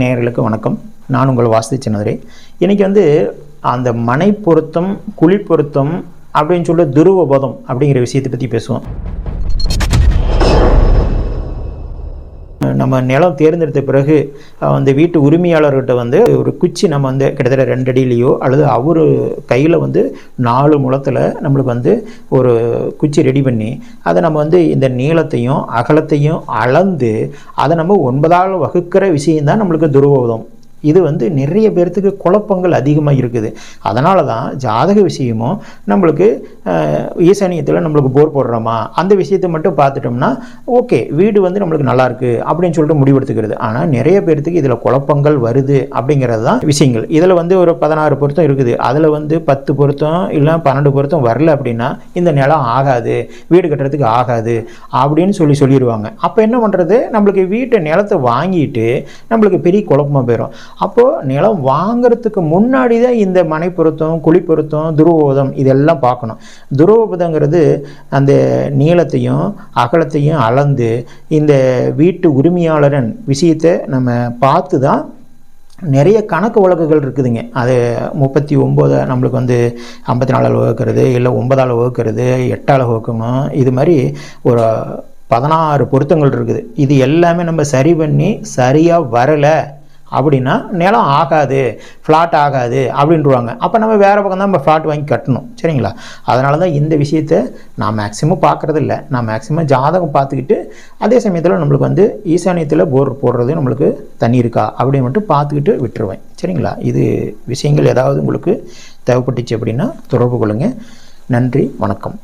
நேயர்களுக்கு வணக்கம். நான் உங்கள் வாஸ்து சின்னதுரை. இன்னைக்கு வந்து அந்த மனை பொருத்தம் குழி பொருத்தம் அப்படின்னு சொல்லிட்டு துருவபோதம் அப்படிங்கிற விஷயத்தை பற்றி பேசுவோம். நம்ம நிலம் தேர்ந்தெடுத்த பிறகு அந்த வீட்டு உரிமையாளர்கிட்ட வந்து ஒரு குச்சி நம்ம வந்து கிட்டத்தட்ட ரெண்டு அடியிலையோ அல்லது அவர் கையில் வந்து நாலு முளத்தில் நம்மளுக்கு வந்து ஒரு குச்சி ரெடி பண்ணி அதை நம்ம வந்து இந்த நீளத்தையும் அகலத்தையும் அளந்து அதை நம்ம ஒன்பதால் வகுக்கிற விஷயம்தான் நம்மளுக்கு துருவோதம் இது வந்து நிறைய பேர்த்துக்கு குழப்பங்கள் அதிகமாக இருக்குது. அதனால தான் ஜாதக விஷயமும் நம்மளுக்கு ஈசானியத்தில் நம்மளுக்கு போர் போடுறோமா? அந்த விஷயத்தை மட்டும் பார்த்துட்டோம்னா ஓகே வீடு வந்து நம்மளுக்கு நல்லாயிருக்கு அப்படின்னு சொல்லிட்டு முடிவெடுத்துக்கிறது. ஆனால் நிறைய பேர்த்துக்கு இதில் குழப்பங்கள் வருது அப்படிங்கிறது தான் விஷயங்கள். இதில் வந்து ஒரு பதினாறு பொருத்தம் இருக்குது. அதில் வந்து பத்து பொருத்தம் இல்லை பன்னெண்டு பொருத்தம் வரல அப்படின்னா இந்த நிலம் ஆகாது வீடு கட்டுறதுக்கு ஆகாது அப்படின்னு சொல்லி சொல்லிடுவாங்க அப்போ என்ன பண்ணுறது நம்மளுக்கு வீட்டை நிலத்தை வாங்கிட்டு நம்மளுக்கு பெரிய குழப்பமாக போயிடும் அப்போது நிலம் வாங்குறதுக்கு முன்னாடி தான் இந்த மனை பொருத்தம் குழி பொருத்தம் துருவபதம் இதெல்லாம் பார்க்கணும். துருவபதங்கிறது அந்த நீளத்தையும் அகலத்தையும் அளந்து இந்த வீட்டு உரிமையாளரன் விஷயத்தை நம்ம பார்த்து தான் நிறைய கணக்கு வழக்குகள் இருக்குதுங்க. அது முப்பத்தி ஒம்பது நம்மளுக்கு வந்து ஐம்பத்தி நாலால் வகுக்கிறது இல்லை ஒன்பதால் வகுக்கிறது எட்டால் வகுக்கணும். இது மாதிரி ஒரு பதினாறு பொருத்தங்கள் இருக்குது. இது எல்லாமே நம்ம சரி பண்ணி சரியாக வரலை. அப்படின்னா நிலம் ஆகாது ஃப்ளாட் ஆகாது அப்படின்ட்டுருவாங்க அப்போ நம்ம வேறு பக்கம் தான் நம்ம ஃப்ளாட் வாங்கி கட்டணும். சரிங்களா? அதனால தான் இந்த விஷயத்தை நான் மேக்ஸிமம் பார்க்குறது இல்லை நான் மேக்ஸிமம் ஜாதகம் பார்த்துக்கிட்டு அதே சமயத்தில் நம்மளுக்கு வந்து ஈசானியத்தில் போர் போடுறது நம்மளுக்கு தண்ணி இருக்கா அப்படின்னு மட்டும் பார்த்துக்கிட்டு விட்டுருவேன். சரிங்களா? இது விஷயங்கள் ஏதாவது உங்களுக்கு தேவைப்பட்டுச்சு அப்படின்னா தொடர்பு கொள்ளுங்கள் நன்றி வணக்கம்.